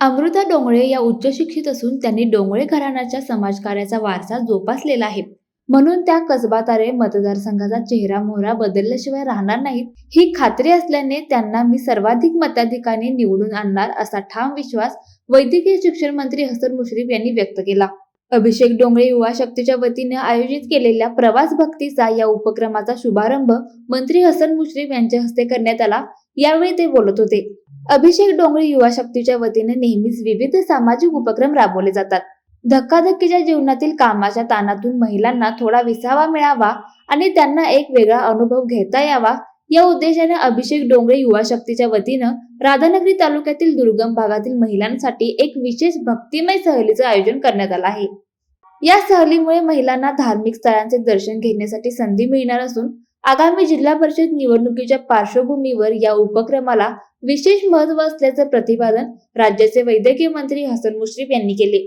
अमृता डोंगळे या उच्च शिक्षित असून त्यांनी डोंगळे घराण्याच्या समाजकार्याचा वारसा जोपासलेला आहे. म्हणून त्या कसबातारे मतदारसंघाचा चेहरा मोहरा बदलल्याशिवाय राहणार नाहीत. ही खात्री असल्याने त्यांना मी सर्वाधिक मताधिकाने निवडून आणणार असा ठाम विश्वास वैद्यकीय शिक्षण मंत्री हसन मुश्रीफ यांनी व्यक्त केला. अभिषेक डोंगळे युवा शक्तीच्या वतीने आयोजित केलेल्या प्रवास भक्तीचा या उपक्रमाचा शुभारंभ मंत्री हसन मुश्रीफ यांच्या हस्ते करण्यात आला. यावेळी ते बोलत होते. अभिषेक डोंगळे युवा शक्तीच्या वतीने नेहमीच विविध सामाजिक उपक्रम राबवले जातात. धक्काधक्कीच्या जीवनातील कामाच्या ताणातून महिलांना थोडा विसावा मिळावा आणि त्यांना एक वेगळा अनुभव घेता यावा या उद्देशाने अभिषेक डोंगरे युवा शक्तीच्या वतीनं राधानगरी तालुक्यातील दुर्गम भागातील महिलांसाठी एक विशेष भक्तिमय सहलीचं आयोजन करण्यात आलं आहे. या सहलीमुळे महिलांना धार्मिक स्थळांचे दर्शन घेण्यासाठी संधी मिळणार असून आगामी जिल्हा परिषद निवडणुकीच्या पार्श्वभूमीवर या उपक्रमाला विशेष महत्त्व असल्याचं प्रतिपादन राज्याचे वैद्यकीय मंत्री हसन मुश्रीफ यांनी केले.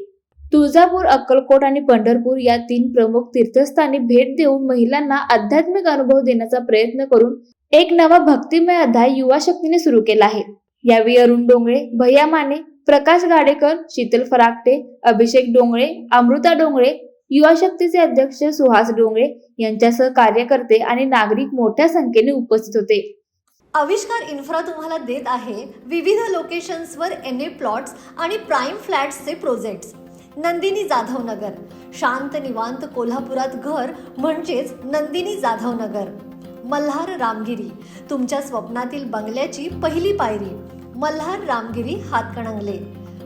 तुळजापूर अक्कलकोट आणि पंढरपूर या तीन प्रमुख तीर्थस्थानी भेट देऊन महिलांना आध्यात्मिक अनुभव देण्याचा प्रयत्न करून एक नवा भक्तिमय अध्याय युवा शक्तीने सुरू केला आहे. यावेळी अरुण डोंगळे भैया माने प्रकाश गाडेकर शीतल फराकटे अभिषेक डोंगळे अमृता डोंगळे युवा शक्तीचे अध्यक्ष सुहास डोंगळे यांच्यासह कार्यकर्ते आणि नागरिक मोठ्या संख्येने उपस्थित होते. आविष्कार इन्फ्रा तुम्हाला देत आहे विविध लोकेशन्सवर एन ए प्लॉट्स आणि प्राईम फ्लॅट्सचे प्रोजेक्ट्स. नंदिनी जाधव नगर शांत निवांत कोल्हापुरात घर म्हणजेच नंदिनी जाधव नगर मल्हार रामगिरी. तुमच्या स्वप्नातील बंगल्याची पहिली पायरी. मल्हार रामगिरी हातकणंगले.